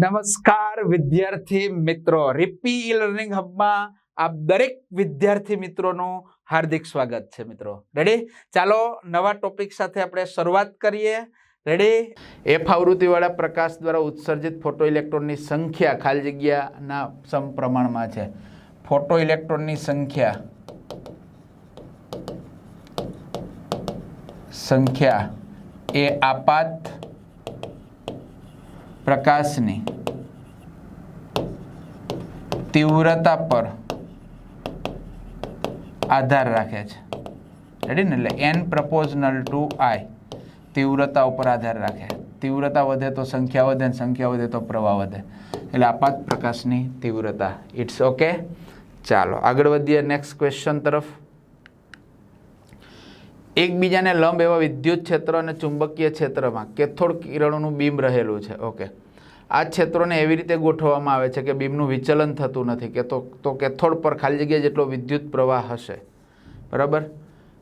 નમસ્કાર વિદ્યાર્થી મિત્રો. રિપી ઈ લર્નિંગ હબમાં આપ દરેક વિદ્યાર્થી મિત્રોનું હાર્દિક સ્વાગત છે મિત્રો. રેડી ચાલો નવા ટોપિક સાથે આપણે શરૂઆત કરીએ. રેડી એફ આવૃત્તિવાળા પ્રકાશ દ્વારા ઉત્સર્જિત ફોટો ઇલેક્ટ્રોનની સંખ્યા ખાલી જગ્યાના સમપ્રમાણમાં છે. ફોટો ઇલેક્ટ્રોનની સંખ્યા. સંખ્યા એ આપાત પ્રકાશની તીવ્રતા પર આધાર રાખે છે. રેડી ને એટલે એન પ્રપોઝનલ ટુ આઈ તીવ્રતા ઉપર આધાર રાખે. તીવ્રતા વધે તો સંખ્યા વધે સંખ્યા વધે તો પ્રવાહ વધે. એટલે આપાત પ્રકાશની તીવ્રતા. ઇટ્સ ઓકે ચાલો, આગળ વધીએ. નેક્સ્ટ ક્વેશ્ચન તરફ. એકબીજાને લંબ એવા વિદ્યુત ક્ષેત્ર અને ચુંબકીય ક્ષેત્રમાં કેથોડ કિરણોનું બીમ રહેલું છે. ઓકે. આ ક્ષેત્રોને એવી રીતે ગોઠવવામાં આવે છે કે બીમનું વિચલન થતું નથી. કે તો કેથોડ પર ખાલી જગ્યાએ જેટલો વિદ્યુત પ્રવાહ હશે. બરાબર?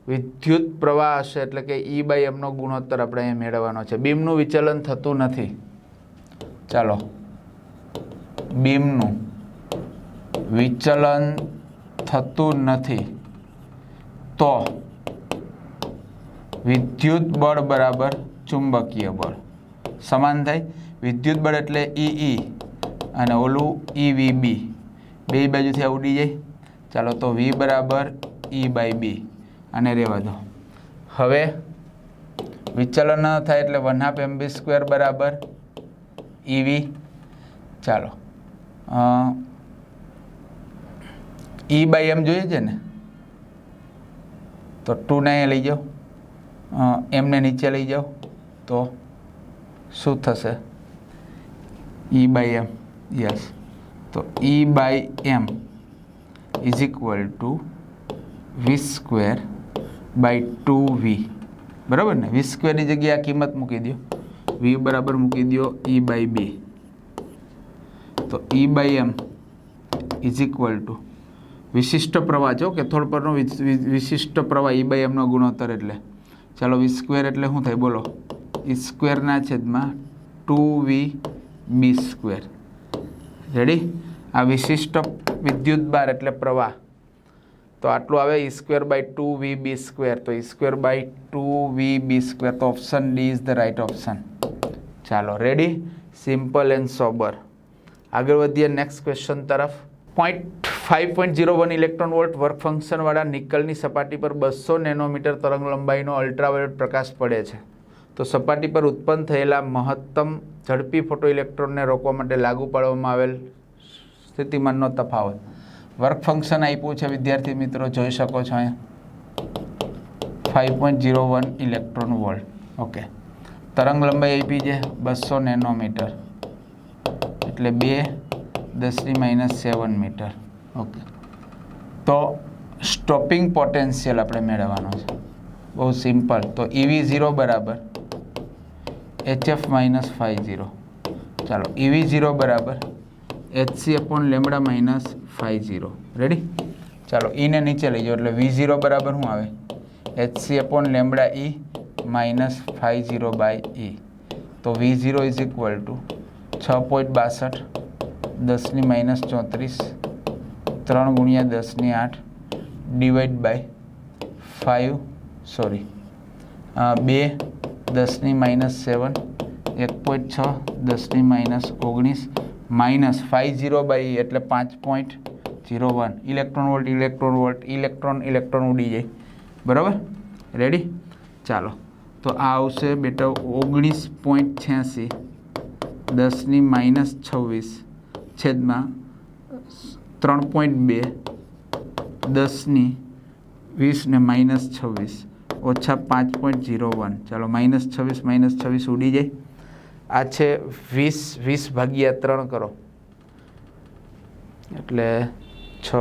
વિદ્યુત પ્રવાહ હશે એટલે કે ઈ બાય એમનો ગુણોત્તર આપણે અહીંયા મેળવવાનો છે. બીમનું વિચલન થતું નથી. ચાલો. બીમનું વિચલન થતું નથી. તો વિદ્યુત બળ બરાબર ચુંબકીય બળ. સમાન થાય? વિદ્યુત બળ એટલે ઈ ઈ અને ઓલું ઈ વી બી બે બાજુથી આ જાય? ચાલો તો વી બરાબર ઈ બાય બી અને રહેવા દો. હવે વિચલન ન થાય એટલે one half M B square બરાબર ઈવી ચાલો. ઈ બાય એમ જોઈએ છે ને? તો ટુ નાઈ લઈ જાઓ. એમને નીચે લઈ જાઓ. તો શું થશે? ઈ બાય એમ યસ તો E by M is equal to V square by two V બરાબર ને? વી સ્ક્વેરની જગ્યાએ કિંમત મૂકી દો વી બરાબર મૂકી દો ઈ બાય બી તો E by M is equal to વિશિષ્ટ પ્રવાહ. જો કે થોડ પરનો વિશિષ્ટ પ્રવાહ ઈ બાય એમનો ગુણોત્તર એટલે ચાલો વી સ્ક્વેર એટલે શું થાય? બોલો. સ્ક્વેરના છેદમાં two V B square ready આ વિશિષ્ટ વિદ્યુત બાર એટલે પ્રવાહ. તો આટલું આવે E square by two V B square તો E square by two V B square તો option D is the right option ચાલો રેડી સિમ્પલ એન્ડ સોબર આગળ વધીએ નેક્સ્ટ ક્વેશ્ચન તરફ. Point five point zero one electron volt work ફંક્શનવાળા નિકલની સપાટી પર બસો નેનોમીટર તરંગ લંબાઈનો અલ્ટ્રાવાયોલેટ પ્રકાશ પડે છે. તો સપાટી પર ઉત્પન્ન થયેલા મહત્તમ ઝડપી ફોટો ઇલેક્ટ્રોનને રોકવા માટે લાગુ પાડવામાં આવેલ સ્થિતિમાનનો તફાવત. વર્ક ફંક્શન આપ્યું છે, વિદ્યાર્થી મિત્રો, જોઈ શકો છો અહીંયા. Five point zero one electron volt okay તરંગ લંબાઈ આપી છે, બસો નેનોમીટર. એટલે બે દસની માઇનસ સેવન મીટર ઓકે તો સ્ટોપિંગ પોટેન્શિયલ આપણે મેળવવાનો છે. બહુ સિમ્પલ તો ઇવી ઝીરો બરાબર. એચએફ માઇનસ ફાઇવ ઝીરો ચાલો ઈવી ઝીરો બરાબર. HC upon lambda minus five zero ready ચાલો ઈને નીચે લઈ જાઓ. એટલે વી ઝીરો બરાબર શું આવે? HC upon lambda E minus five zero by E તો V zero is equal to છ પોઈન્ટ બાસઠ દસની માઇનસ ચોત્રીસ ત્રણ ગુણ્યા દસની આઠ ડિવાઈડ બાય ફાઇવ સોરી બે દસની માઇનસ સેવન એક પોઈન્ટ છ દસની માઇનસ ઓગણીસ માઇનસ ફાઇવ ઝીરો બાય એટલે પાંચ point zero one electron volt electron volt electron electron ઉડી જાય. બરાબર? રેડી ચાલો. તો આ આવશે બેટા ઓગણીસ પોઈન્ટ છ્યાસી દસની માઇનસ છવ્વીસ, છેદમાં ત્રણ પોઈન્ટ બે, દસની વીસ ને માઇનસ છવ્વીસ, ઓછા પાંચ પોઈન્ટ ઝીરો વન. ચાલો માઇનસ છવ્વીસ માઇનસ છવ્વીસ ઉડી જાય. આ છે વીસ વીસ ભાગ્યા ત્રણ કરો. એટલે છ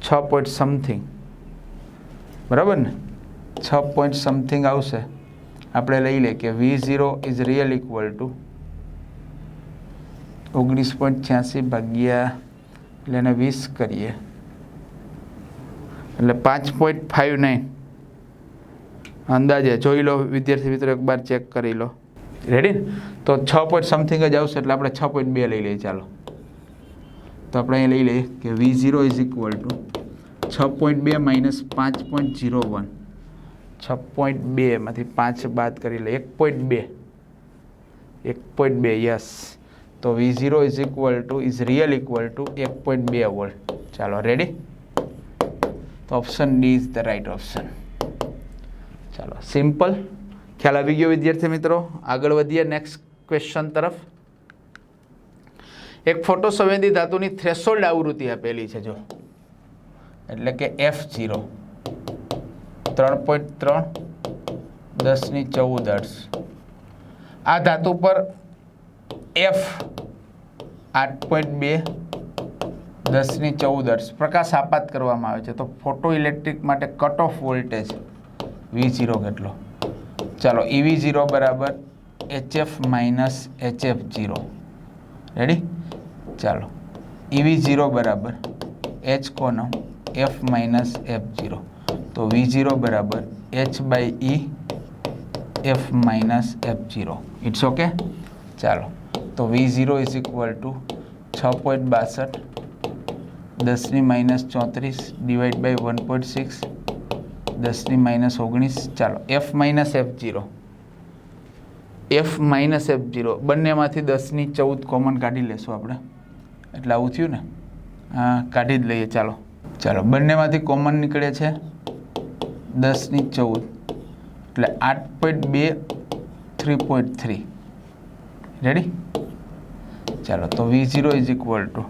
છ પોઈન્ટ સમથિંગ. બરાબર ને? છ પોઈન્ટ સમથિંગ આવશે. આપણે લઈ લે કે V zero is real equal to ઓગણીસ પોઈન્ટ છ્યાસી ભાગ્યા એટલે એને વીસ કરીએ. એટલે પાંચ પોઈન્ટ ફાઇવ નાઇન અંદાજે જોઈ લો વિદ્યાર્થી મિત્રો, એક બાર ચેક કરી લો. રેડી તો છ પોઈન્ટ સમથિંગ જ આવશે એટલે આપણે છ પોઈન્ટ બે લઈ લઈએ, ચાલો. તો આપણે અહીં લઈ લઈએ કે V zero is equal to છ પોઈન્ટ બે માઇનસ પાંચ પોઈન્ટ ઝીરો વન છ પોઈન્ટ બેમાંથી પાંચ બાદ કરી લે, એક પોઈન્ટ બે. એક પોઈન્ટ બે યસ તો V zero is equal to is real equal to એક પોઈન્ટ બે વોલ્ટ ચાલો રેડી તો option D is the right option ચાલો સિમ્પલ ખ્યાલ આવી ગયો વિદ્યાર્થી મિત્રો? આગળ વધીએ નેક્સ્ટ ક્વેશ્ચન તરફ. એક ફોટો સંવેદી ધાતુની થ્રેશોલ્ડ આવૃત્તિ આપેલી છે, જો. એટલે કે એફ જીરો ત્રણ પોઈન્ટ ત્રણ, દસની ચૌદ અર્સ આ ધાતુ પર એફ આઠ પોઈન્ટ બે દસની ચૌદ અર્સ પ્રકાશ આપાત કરવામાં આવે છે. તો ફોટો ઇલેક્ટ્રિક માટે cut off voltage V zero કેટલો? ચાલો ઈવી ઝીરો બરાબર HF minus HF zero ready ચાલો ઈવી ઝીરો બરાબર એચ કોનો? એફ માઇનસ એફ ઝીરો તો વી ઝીરો બરાબર H by E F minus F zero it's okay ચાલો. તો V zero is equal to છ પોઈન્ટ બાસઠ, દસની માઇનસ ચોત્રીસ divide by one point six દસની માઇનસ ઓગણીસ. ચાલો F minus F zero F minus F zero બંનેમાંથી દસની ચૌદ કોમન કાઢી લેશું આપણે. એટલે આવું થયું ને? હા, કાઢી જ લઈએ, ચાલો. ચાલો, બંનેમાંથી કોમન નીકળે છે દસની ચૌદ. એટલે આઠ પોઈન્ટ બે થ્રી પોઈન્ટ થ્રી રેડી ચાલો, તો V zero is equal to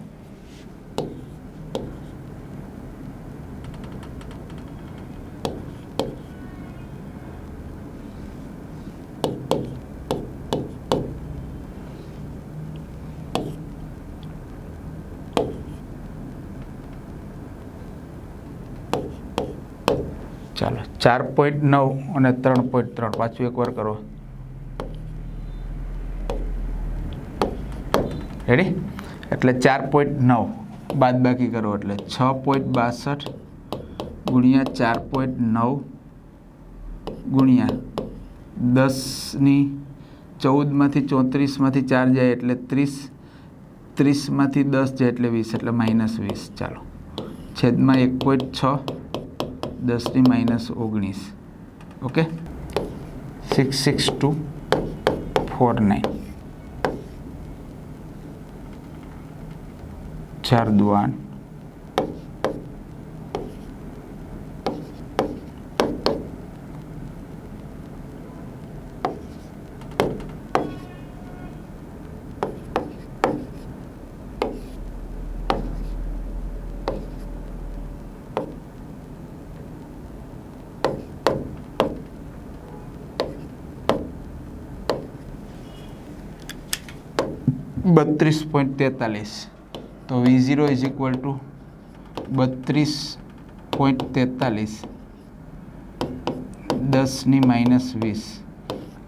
ચાલો, ચાર પોઈન્ટ નવ અને ત્રણ પોઈન્ટ ત્રણ. પાછું એકવાર કરો. રેડી એટલે ચાર પોઈન્ટ નવ. બાદ બાકી કરો એટલે છ પોઈન્ટ બાસઠ ગુણ્યા ચાર પોઈન્ટ નવ ગુણ્યા દસની ચૌદમાંથી ચોત્રીસમાંથી ચાર જાય એટલે ત્રીસ. ત્રીસમાંથી દસ જાય એટલે વીસ, એટલે માઇનસ વીસ. ચાલો. છેદમાં એક પોઈન્ટ છ દસની માઇનસ ઓગણીસ. Okay six six two four nine ચાર દુ આઠ બત્રીસ પોઈન્ટ તેતાલીસ તો V zero is equal to બત્રીસ પોઈન્ટ તેતાલીસ. દસની માઇનસ વીસ.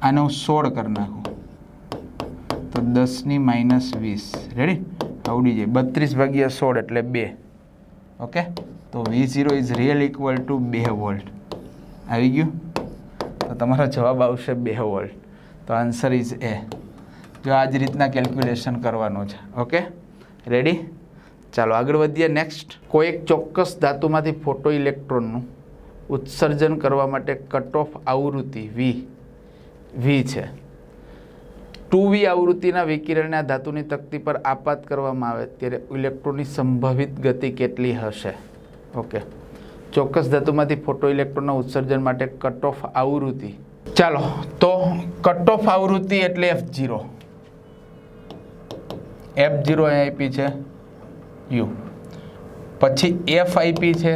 આને હું સોળ કરી નાખું. તો દસની માઇનસ વીસ. રેડી આવડી જાય. બત્રીસ ભાગ્યા સોળ એટલે બે. ઓકે તો V zero is real equal to બે વોલ્ટ આવી ગયું? તો તમારો જવાબ આવશે બે વોલ્ટ તો આન્સર ઇઝ એ જો આ જ રીતના કેલ્ક્યુલેશન કરવાનું છે. ઓકે રેડી ચાલો, આગળ વધીએ. નેક્સ્ટ કોઈ એક ચોક્કસ ધાતુમાંથી ફોટો ઇલેક્ટ્રોનનું ઉત્સર્જન કરવા માટે કટ ઓફ આવૃત્તિ વી વી છે. ટુ વી આવૃત્તિના વિકિરણને આ ધાતુની તકતી પર આપાત કરવામાં આવે ત્યારે ઇલેક્ટ્રોનની સંભવિત ગતિ કેટલી હશે? ઓકે ચોક્કસ ધાતુમાંથી ફોટો ઇલેક્ટ્રોનના ઉત્સર્જન માટે કટ ઓફ આવૃત્તિ. ચાલો, તો કટ ઓફ આવૃત્તિ એટલે એફ જીરો એફ જીરો અહીં છે. યુ પછી એફ આપી છે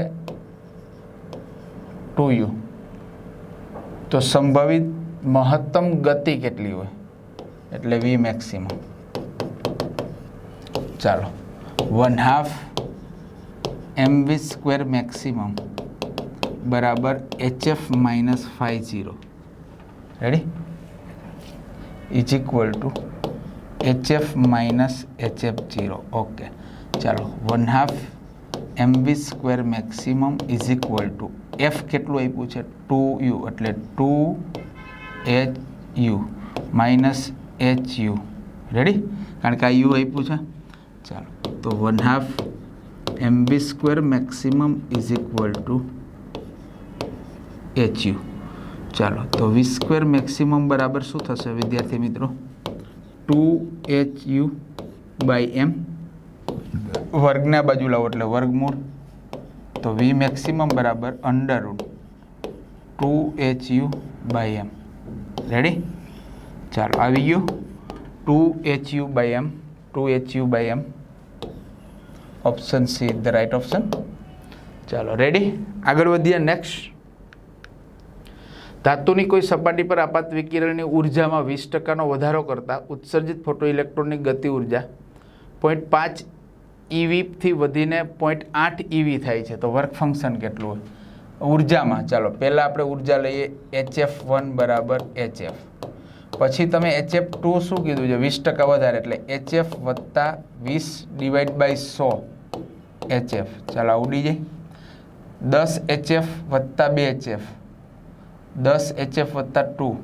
ટુ યુ તો સંભવિત મહત્તમ ગતિ કેટલી હોય? એટલે વી મેક્સિમમ ચાલો. One half M V square maximum બરાબર H F minus five zero ready is equal to H F minus H F zero okay ચાલો one half M V square maximum is equal to F કેટલું આપ્યું છે? Two U એટલે two H U minus H U ready કારણ કે આ U આપ્યું છે. ચાલો, તો one half M B square maximum is equal two H U ચાલો, તો વી સ્ક્વેર મેક્સિમમ બરાબર શું થશે, વિદ્યાર્થી મિત્રો? Two H U by M. વર્ગના બાજુ લાવો એટલે વર્ગમૂળ. તો વી મેક્સિમમ બરાબર under root. Two H U by M. Ready ચાલો, આવી ગયું. Two H U by M. Two H U by M. Option C the right option ચાલો રેડી આગળ વધીએ નેક્સ્ટ ધાતુની કોઈ સપાટી પર આપાત વિકિરણની ઉર્જામાં વીસ ટકાનો વધારો કરતાં ઉત્સર્જિત ફોટો ઇલેક્ટ્રોનની ગતિ ઊર્જા પોઈન્ટ પાંચ ઇવીથી વધીને પોઈન્ટ આઠ ઇવી થાય છે. તો વર્ક ફંક્શન કેટલું હોય? ઉર્જામાં, ચાલો, પહેલાં આપણે ઊર્જા લઈએ એચએફ વન બરાબર એચએફ પછી તમે એચએફ ટુ શું કીધું છે? વીસ ટકા વધારે, એટલે એચએફ વત્તા વીસ ડિવાઈડ બાય સો એચએફ ચાલો ઉડી જાય. દસ એચએફ વત્તા બે એચએફ દસ એચએફ વત્તા ટુ.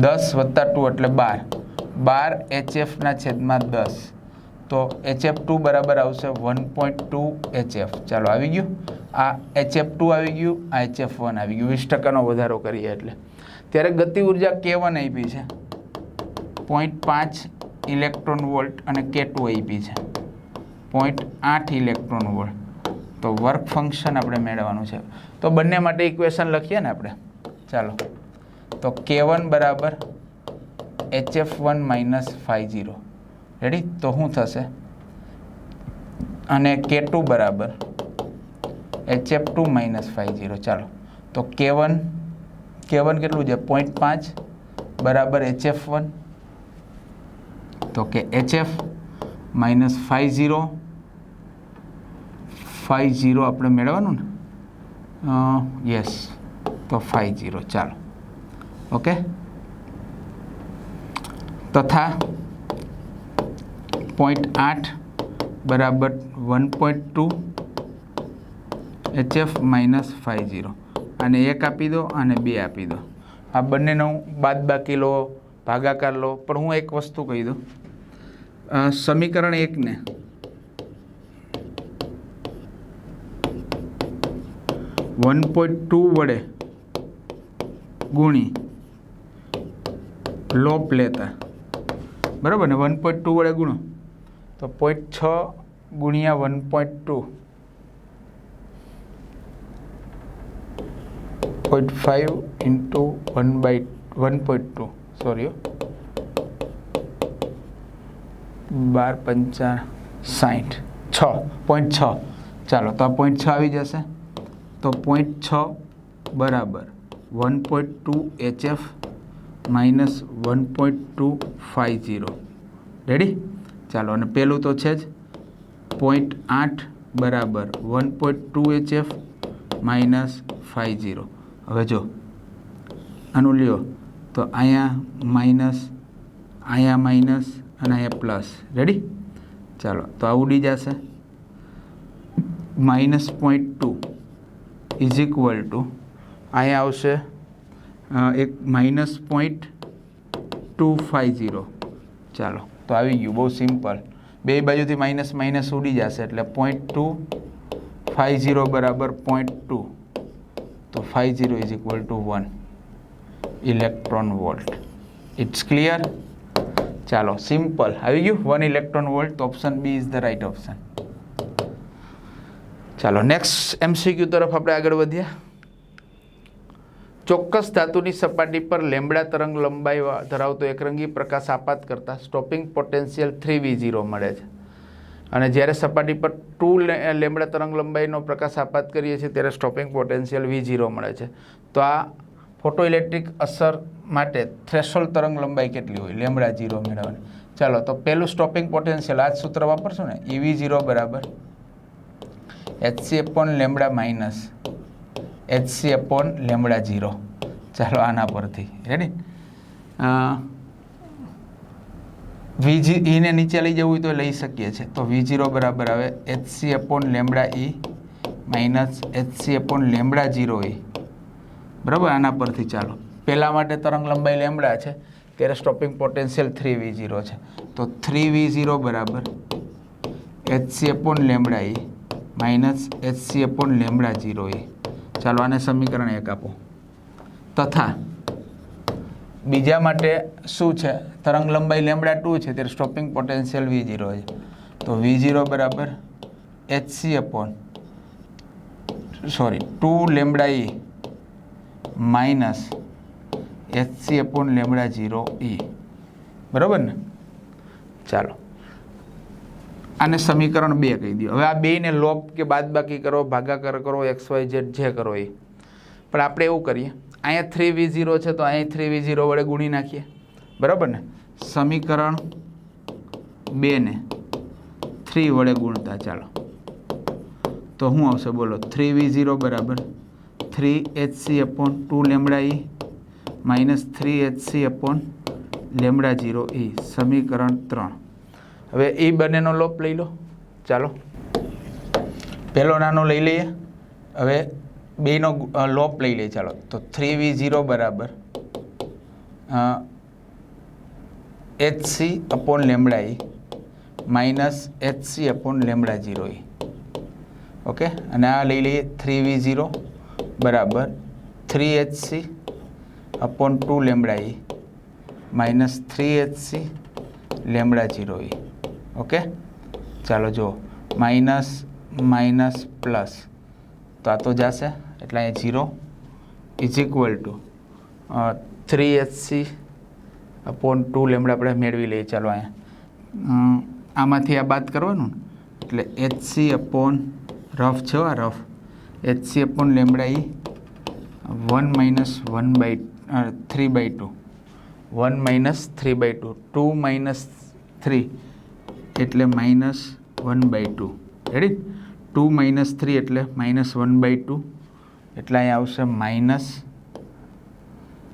દસ વત્તા ટુ એટલે બાર. બાર એચએફના છેદમાં દસ. તો એચએફ ટુ બરાબર આવશે વન પોઈન્ટ ટુ એચએફ ચાલો આવી ગયું. આ એચએફ ટુ આવી ગયું, આ એચએફ વન આવી ગયું. વીસ ટકાનો વધારો કરીએ એટલે. ત્યારે ગતિ ઊર્જા કે વન આપી છે. પોઈન્ટ પાંચ ઇલેક્ટ્રોન વોલ્ટ અને કે ટુ આપી છે. પોઈન્ટ આઠ ઇલેક્ટ્રોન વોલ્ટ તો વર્ક ફંક્શન આપણે મેળવવાનું છે. તો બંને માટે ઇક્વેશન લખીએ ને આપણે? ચાલો. તો કે વન બરાબર H F one minus five zero ready તો શું થશે? અને કે ટુ બરાબર H F two minus five zero ચાલો. તો કે વન કે વન કેટલું છે? પોઈન્ટ પાંચ બરાબર એચ એફ વન તો K H F minus five zero five zero આપણે મેળવવાનું ને? યસ તો ફાઇવ જીરો ચાલો. ઓકે તથા પોઈન્ટ આઠ બરાબર one point two HF minus five zero અને એક આપી દો અને બે આપી દો. આ બંનેનો બાદ બાકી લો, ભાગાકાર લો, પણ હું એક વસ્તુ કહી દઉં. સમીકરણ એકને વન પોઈન્ટ ટુ વડે ગુણી લોપ લેતા. બરાબર ને? વન પોઈન્ટ ટુ વડે ગુણો. તો પોઈન્ટ છ ગુણ્યા one point two. Point five into one by one point two. Sorry બાર પંચા સાઠ છ. પોઈન્ટ છ. ચાલો, તો આ પોઈન્ટ છ આવી જશે. તો પોઈન્ટ છ બરાબર. One point two HF minus one point two five zero ready ચાલો, અને પેલું તો છે જ પોઈન્ટ આઠ બરાબર. One point two HF minus five zero હવે જો, આનું લ્યો. તો અહીંયા માઇનસ અહીંયા માઇનસ અને અહીંયા પ્લસ રેડી ચાલો, તો આ ઉડી જશે. Minus point two is equal to અહીંયા આવશે એક minus point two five zero ચાલો, તો આવી ગયું, બહુ સિમ્પલ બે બાજુથી માઇનસ માઇનસ ઉડી જશે, એટલે પોઈન્ટ ટુ ફાઇવ ઝીરો બરાબર પોઈન્ટ ટુ તો five zero is equal to one electron volt it's clear ચાલો સિમ્પલ આવી ગયું? One electron volt option B is the right option ચાલો નેક્સ્ટ એમસીક્યુ તરફ આપણે આગળ વધીએ. ચોક્કસ ધાતુની સપાટી પર લેમડા તરંગ લંબાઈ ધરાવતો એકરંગી પ્રકાશ આપાત કરતાં stopping potential three V zero મળે છે. અને જ્યારે સપાટી પર ટુ લેમડા તરંગ લંબાઈનો પ્રકાશ આપાત કરીએ છીએ, ત્યારે સ્ટોપિંગ પોટેન્શિયલ વી ઝીરો મળે છે. તો આ ફોટો ઇલેક્ટ્રિક અસર માટે થ્રેશોલ તરંગ લંબાઈ કેટલી હોય? લેમડા ઝીરો મેળવવાની. ચાલો, તો પહેલું સ્ટોપિંગ પોટેન્શિયલ આ જ સૂત્ર વાપરશું ને? ઇવી ઝીરો બરાબર. HC upon lambda minus HC upon lambda zero ચાલો આના પરથી. રેડી વીજી ઈને નીચે લઈ જવું હોય તો લઈ શકીએ છીએ. તો વી ઝીરો બરાબર આવે HC upon lambda E minus HC upon lambda zero E બરાબર? આના પરથી ચાલો. પહેલાં માટે તરંગ લંબાઈ લેમડા છે, ત્યારે stopping potential three V zero છે. તો થ્રી વી ઝીરો બરાબર HC upon lambda E minus HC upon lambda zero E ચાલો આને સમીકરણ એક આપો. તથા બીજા માટે શું છે? તરંગ લંબાઈ લેમડા ટુ છે, ત્યારે સ્ટોપિંગ પોટેન્શિયલ વી જીરો છે. તો વી જીરો બરાબર HC upon sorry two lambda E minus HC upon lambda zero E. બરાબર ને? ચાલો. આને સમીકરણ બે કહી દો. હવે આ બેને લોપ કે બાદબાકી કરો, ભાગાકાર કરો, એક્સ વાય ઝેડ જે કરો એ. પણ આપણે એવું કરીએ. અહીંયા થ્રી વી ઝીરો છે તો અહીંયા થ્રી વી ઝીરો વડે ગુણી નાખીએ. બરાબર ને? સમીકરણ બેને થ્રી વડે ગુણતા ચાલો. તો શું આવશે? બોલો, થ્રી વી ઝીરો બરાબર. Three H C upon two lambda E minus three H C upon lambda zero E. સમીકરણ ત્રણ. હવે એ બંનેનો લોપ લઈ લો. ચાલો. પહેલો નાનો લઈ લઈએ. હવે બેનો લોપ લઈ લઈએ. ચાલો. તો થ્રી વી ઝીરો બરાબર. H C upon lambda E minus H C upon lambda zero E okay અને આ લઈ લઈએ થ્રી વી ઝીરો બરાબર. Three H C upon two lambda E minus three H C lambda zero E okay? ચાલો જુઓ. Minus minus, plus. તો આ તો જશે. એટલે અહીંયા zero is equal to three H C upon two lambda આપણે મેળવી લઈએ. ચાલો અહીંયા. આમાંથી આ બાદ કરવાનું? એટલે એચ સી અપોન રફ છે આ rough H C upon lambda E one minus one by three by two one minus three by two two minus three એટલે minus one by two ready two minus three એટલે minus one by two એટલે અહીંયા આવશે minus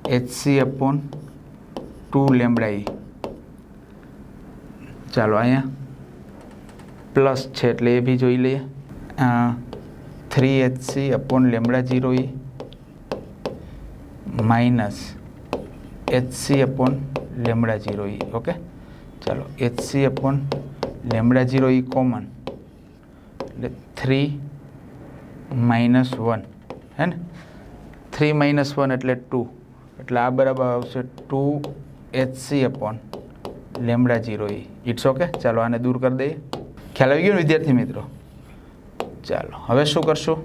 H C upon two lambda E ચાલો અહીંયા plus છે એટલે એ બી જોઈ લઈએ. Three H C upon lambda zero E minus H C upon lambda zero E okay ચાલો H C upon lambda zero E common એટલે થ્રી માઇનસ વન હે ને? થ્રી માઇનસ વન એટલે ટુ એટલે આ બરાબર આવશે two H C upon lambda zero E. It's okay ચાલો, આને દૂર કરી દઈએ. ખ્યાલ આવી ગયો ને વિદ્યાર્થી મિત્રો? ચાલો, હવે શું કરશું?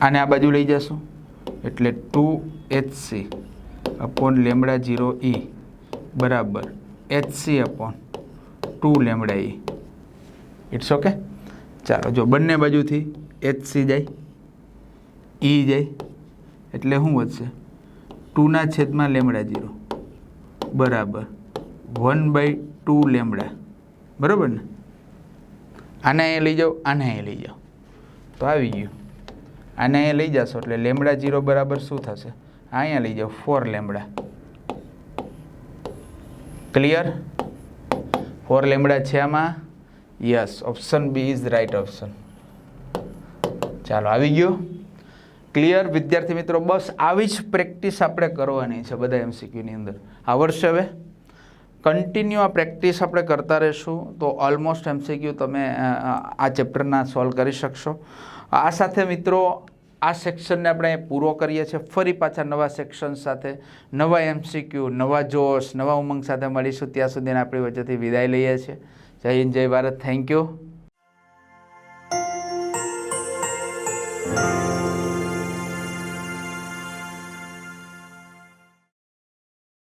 આને આ બાજુ લઈ જશું. એટલે two H C upon lambda zero E. બરાબર. H C upon two lambda E it's okay ચાલો, જો બંને બાજુથી એચ સી જાય ઈ જાય, એટલે શું વધશે? ટુના છેદમાં લેમડા જીરો બરાબર. One by two lambda. બરાબર ને? આને અહીંયા લઈ જાઓ, આને અહીંયા લઈ જાઓ. તો આવી ગયું. આને અહીંયા લઈ જશો, એટલે લેમડા જીરો બરાબર શું થશે? અહીંયા લઈ જાઓ four lambda. Clear four lambda છે આમાં. Yes option B is right option ચાલો, આવી ગયો. ક્લિયર વિદ્યાર્થી મિત્રો, બસ આવી જ પ્રેક્ટિસ આપણે કરવાની છે બધા એમસીક્યુની અંદર. આવડશે હવે કન્ટિન્યુ આ પ્રેક્ટિસ આપણે કરતા રહીશું. તો ઓલમોસ્ટ એમસીક્યુ તમે આ ચેપ્ટરના સોલ્વ કરી શકશો. આ સાથે મિત્રો આ સેક્શનને આપણે પૂરો કરીએ છીએ. ફરી પાછા નવા સેક્શન સાથે, નવા એમસીક્યુ નવા જોશ, નવા ઉમંગ સાથે મળીશું. ત્યાં સુધીને આપણી વચ્ચેથી વિદાય લઈએ છીએ. જય હિન્દ, જય ભારત. Thank you